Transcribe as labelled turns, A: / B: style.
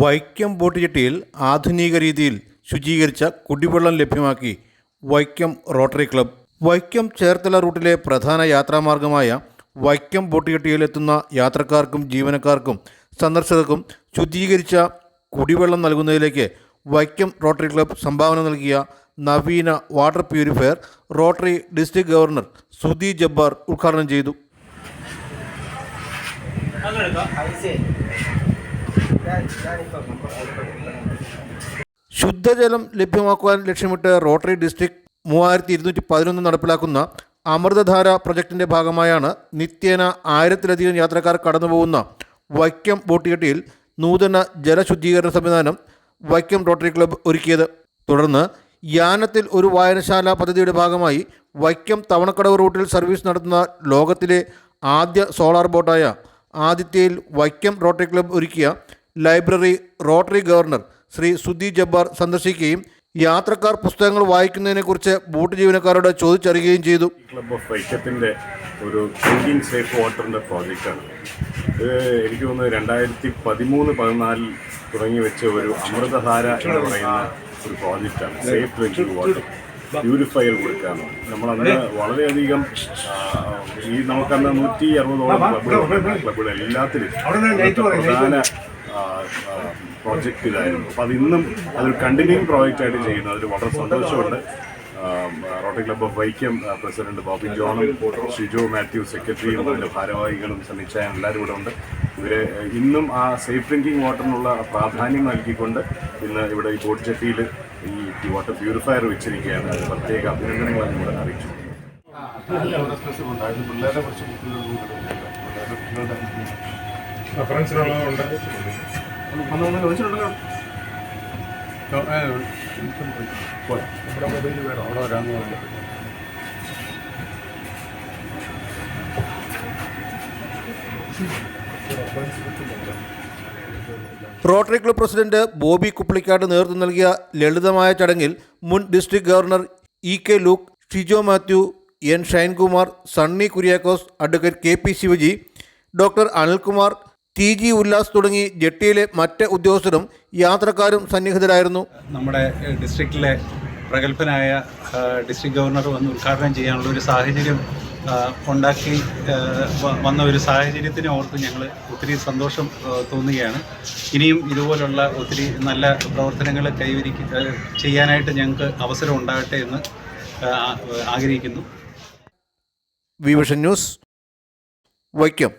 A: Vaikom boat ജെട്ടിയിൽ ആധുനിക രീതിയിൽ ശുചീകരിച്ച കുടിവെള്ളം ലഭ്യമാക്കി വൈക്കം റോട്ടറി ക്ലബ്. വൈക്കം ചേർത്തല റൂട്ടിലെ പ്രധാന യാത്രാമാർഗമായ വൈക്കം ബോട്ട് യാത്രക്കാർക്കും ജീവനക്കാർക്കും സന്ദർശകർക്കും ശുദ്ധീകരിച്ച കുടിവെള്ളം നൽകുന്നതിലേക്ക് വൈക്കം റോട്ടറി ക്ലബ് സംഭാവന നൽകിയ നവീന water purifier rotary district governor Sudhi Jabbar ഉദ്ഘാടനം ചെയ്തു. ശുദ്ധജലം ലഭ്യമാക്കുവാൻ ലക്ഷ്യമിട്ട് റോട്ടറി ഡിസ്ട്രിക്ട് മൂവായിരത്തി ഇരുന്നൂറ്റി പതിനൊന്ന് നടപ്പിലാക്കുന്ന അമൃതധാര പ്രൊജക്ടിന്റെ ഭാഗമായാണ് നിത്യേന ആയിരത്തിലധികം യാത്രക്കാർ കടന്നുപോകുന്ന വൈക്കം ബോട്ടുകെട്ടിയിൽ നൂതന ജലശുദ്ധീകരണ സംവിധാനം വൈക്കം റോട്ടറി ക്ലബ്ബ് ഒരുക്കിയത്. തുടർന്ന് യാനത്തിൽ ഒരു വായനശാല പദ്ധതിയുടെ ഭാഗമായി വൈക്കം തവണക്കടവ് റൂട്ടിൽ സർവീസ് നടത്തുന്ന ലോകത്തിലെ ആദ്യ സോളാർ ബോട്ടായ ആദിത്യയിൽ വൈക്കം റോട്ടറി ക്ലബ്ബ് ഒരുക്കിയ library rotary governor Shri Sudhi Jabbar സന്ദർശിക്കുകയും യാത്രക്കാർ പുസ്തകങ്ങൾ വായിക്കുന്നതിനെക്കുറിച്ച് ബോട്ട് ജീവനക്കാരോട് ചോദിച്ചറിയുകയും ചെയ്തു.
B: ക്ലബ് ഓഫ് വൈക്കത്തിന്റെ ഒരു ഡ്രിങ്കിങ് സേഫ് വാട്ടറിന്റെ പ്രോജക്റ്റാണ്. ഇത് എനിക്ക് തോന്നുന്നു രണ്ടായിരത്തി പതിമൂന്ന് പതിനാലിൽ തുടങ്ങി വെച്ച ഒരു അമൃതധാര എന്ന് പറയുന്ന ഒരു പ്രോജക്റ്റാണ്. സേഫ് ഡ്രിങ്കിങ് വാട്ടർ പ്യൂരിഫയർ കൊടുക്കാമെന്ന് നമ്മളന്ന് വളരെയധികം ഈ നമുക്കന്ന് നൂറ്റി അറുപതോളം ക്ലബ്ബുകൾ ക്ലബുകൾ എല്ലാത്തിലും പ്രധാന പ്രോജക്റ്റ് ഇതായിരുന്നു. അപ്പോൾ അത് ഇന്നും അതൊരു കണ്ടിന്യൂയിങ് പ്രോജക്റ്റ് ആയിട്ട് ചെയ്യുന്നു. അതിൽ വളരെ സന്തോഷമുണ്ട്. Rotary club of Vaikom president Bobby ജോണും Shijo Mathew സെക്രട്ടറിയും അതിന്റെ ഭാരവാഹികളും സന്നിച്ചായും എല്ലാവരും ഇവിടെ ഉണ്ട്. ഇവരെ ഇന്നും ആ സേഫ് ഡ്രിങ്കിങ് വാട്ടറിനുള്ള പ്രാധാന്യം നൽകിക്കൊണ്ട് ഇന്ന് ഇവിടെ ഈ ബോട്ട് ചെട്ടിയിൽ ഈ വാട്ടർ പ്യൂരിഫയർ വെച്ചിരിക്കുകയാണ്. പ്രത്യേക അഭിനന്ദനങ്ങൾ ഇവിടെ
A: rotary club president Bobby Kuplikkad നേതൃത്വം നൽകിയ ലളിതമായ ചടങ്ങിൽ മുൻ district governor E K Luke Shijo Mathew N Shainkumar Sunny Kuriakose advocate K P Shivaji doctor Anilkumar T G Ullas തുടങ്ങി ജെട്ടിയിലെ മറ്റ് ഉദ്യോഗസ്ഥരും യാത്രക്കാരും സന്നിഹിതരായിരുന്നു.
C: നമ്മുടെ ഡിസ്ട്രിക്റ്റിലെ പ്രഗത്ഭനായ ഡിസ്ട്രിക്ട് ഗവർണർ വന്ന് ഉദ്ഘാടനം ചെയ്യാനുള്ള ഒരു സാഹചര്യം ഉണ്ടാക്കി വന്ന ഒരു സാഹചര്യത്തിനെ ഓർത്ത് ഞങ്ങൾ ഒത്തിരി സന്തോഷം തോന്നുകയാണ്. ഇനിയും ഇതുപോലുള്ള ഒത്തിരി നല്ല പ്രവർത്തനങ്ങൾ കൈവരിക്ക ചെയ്യാനായിട്ട് ഞങ്ങൾക്ക് അവസരം ഉണ്ടാകട്ടെ എന്ന് ആഗ്രഹിക്കുന്നു.
A: Vision news Vaikom.